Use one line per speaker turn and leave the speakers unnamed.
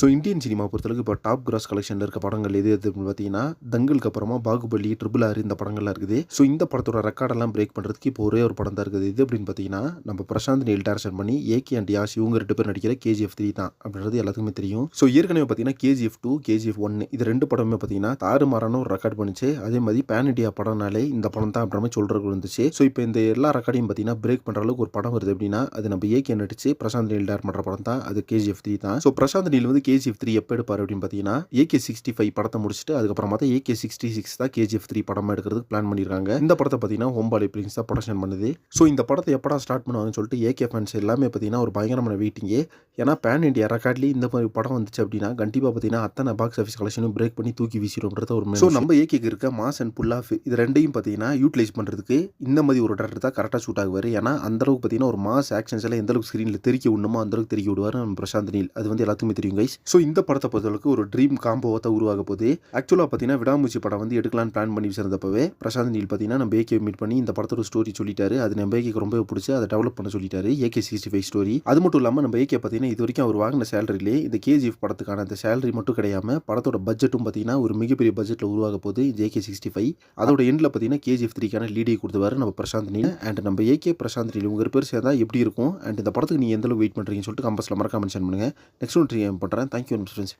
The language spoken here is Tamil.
ஸோ இந்தியன் சினிமா பொறுத்தளவுக்கு இப்போ டாப் கிராஸ் கலெக்ஷனில் இருக்க படங்கள் எது எது அப்படின்னு பார்த்தீங்கன்னா தங்கலுக்கு அப்புறமா பாகுபலி ட்ரிபிள் ஆர் இந்த படங்கள்லாம் இருக்குது. ஸோ இந்த படத்தோட ரெக்கார்டெல்லாம் பிரேக் பண்ணுறதுக்கு இப்போ ஒரே ஒரு படம் தான் இருக்குது. இது அப்படின்னு பார்த்தீங்கன்னா நம்ம பிரசாந்த் நெல் டேரக்ஷன் பண்ணி ஏகே அண்ட் யாஷ் இவங்க ரெண்டு பேர் நடிக்கிற கேஜிஎஃப் த்ரீ தான் அப்படின்றது எல்லாத்துக்குமே தெரியும். ஸோ ஏற்கனவே பார்த்தீங்கன்னா கேஜிஎஃப் டூ கேஜிஎஃப் ஒன் இது ரெண்டு படமே பார்த்தீங்கன்னா தாறுமாறான ஒரு ரெக்கார்ட் பண்ணிச்சு. அதே மாதிரி பேன் இண்டியா படம்னாலே இந்த படம் தான் அப்படின்ற மாதிரி சொல்கிறது இருந்துச்சு ஸோ இப்போ இந்த எல்லா ரெக்கார்டையும் பார்த்தீங்கன்னா பிரேக் பண்ணுற அளவுக்கு ஒரு படம் வருது அப்படின்னா அது நம்ம ஏகே நடிச்சு பிரசாந்த் நீல் டேர் பண்ணுற படம் தான். அது கேஜிஎஃப் த்ரீ தான். ஸோ பிரசாந்த் நீல் வந்து கேஜிஎஃப் த்ரீ எப்போ எடுப்பார் அப்படின்னு பார்த்தீங்கன்னா ஏகே சிக்ஸ்டி ஃபைவ் படத்தை முடிச்சுட்டு அதுக்கப்புறமா தான் ஏகே சிக்ஸ்டி சிக்ஸ் தான் கேஜிஎஃப் த்ரீ படமாக எடுக்கிறதுக்கு பிளான் பண்ணியிருக்காங்க இந்த படத்தை பார்த்தீங்கன்னா ஹோம்பாலி பிளிங்ஸ் தான் ப்ரொடக்ஷன் பண்ணுது. ஸோ இந்த படத்தை எப்படா ஸ்டார்ட் பண்ணுவாங்கன்னு சொல்லிட்டு ஏகே ஃபேன்ஸ் எல்லாமே பார்த்தீங்கன்னா ஒரு பயங்கரமான வெயிட்டிங்கே ஏன்னா பேன் இண்டியா ரெக்கார்ட்லேயே இந்த மாதிரி படம் வந்துச்சு அப்படின்னா கண்டிப்பாக பார்த்தீங்கன்னா அத்தனை பாக்ஸ் ஆஃபீஸ் கலெக்ஷனும் பிரேக் பண்ணி தூக்கி வீசிடும்ன்றது ஒரு ஸோ நம்ம ஏகேக்கு இருக்க மாஸ் அண்ட் புல் ஆஃப் இது ரெண்டையும் பார்த்தீங்கன்னா யூட்டிலைஸ் பண்ணுறதுக்கு இந்த மாதிரி ஒரு டேரக்டர் தான் கரெக்டாக ஷூட் ஆகுவார். ஏன்னா அந்த அளவுக்கு பார்த்தீங்கன்னா ஒரு மாஸ் ஆக்ஷன்ஸ் எல்லாம் எந்த அளவுக்கு ஸ்க்ரீனில் தெரிக்க விடணுமோ அந்த அளவுக்கு தெரிய விடுவார் நம்ம பிரசாந்த் நீல் அது வந்து எல்லாத்துக்குமே தெரியும் கைஸ் ஸோ இந்த படத்தை பொறுத்தளவுக்கு ஒரு ட்ரீம் காம்போவை தான் உருவாக போகுது. ஆக்சுவலாக பார்த்தீங்கன்னா விடாமூச்சி படம் வந்து எடுக்கலாம்னு பிளான் பண்ணி வச்சிருந்தப்பவே பிரசாந்த் நீல் பார்த்தீங்கன்னா நம்ம ஏகே மீட் பண்ணி இந்த படத்தோட ஸ்டோரி சொல்லிட்டாரு. அது நம்ம ஏகேக்கு ரொம்ப பிடிச்சி அதை டெவலப் பண்ண சொல்லிட்டாரு. ஏகே சிக்ஸ்டி ஃபைவ் ஸ்டோரி அது மட்டும் இல்லாமல் நம்ம ஏகே பார்த்தீங்கன்னா இது வரைக்கும் அவர் வாங்கின சேலரிலே இந்த கேஜிஎஃப் படத்துக்கான அந்த சேலரி மட்டும் கிடையாமல் படத்தோட பட்ஜெட்டும் பார்த்தீங்கன்னா ஒரு மிகப்பெரிய பட்ஜெட்டில் உருவாக போது ஜேகே சிக்ஸ்டி ஃபைவ். அதோட எண்டில் பார்த்தீங்கன்னா கேஜிஎஃப் த்ரீக்கான லீடியை கொடுத்துவார் நம்ம பிரசாந்த் நீல் அண்ட் நம்ம ஏகே பிரசாந்த் நீல் உங்கள் பேர் சேர்ந்தா எப்படி இருக்கும்? அண்ட் இந்த படத்துக்கு நீங்கள் எந்தளவு வெயிட் பண்ணுறீங்கன்னு சொல்லிட்டு கம்பஸில் மறக்காம மென்ஷன் பண்ணுங்கள் நெக்ஸ்ட் ஒன் பண்ணுறேன் தேங்க்யூ ஃப்ரெண்ட்ஸ்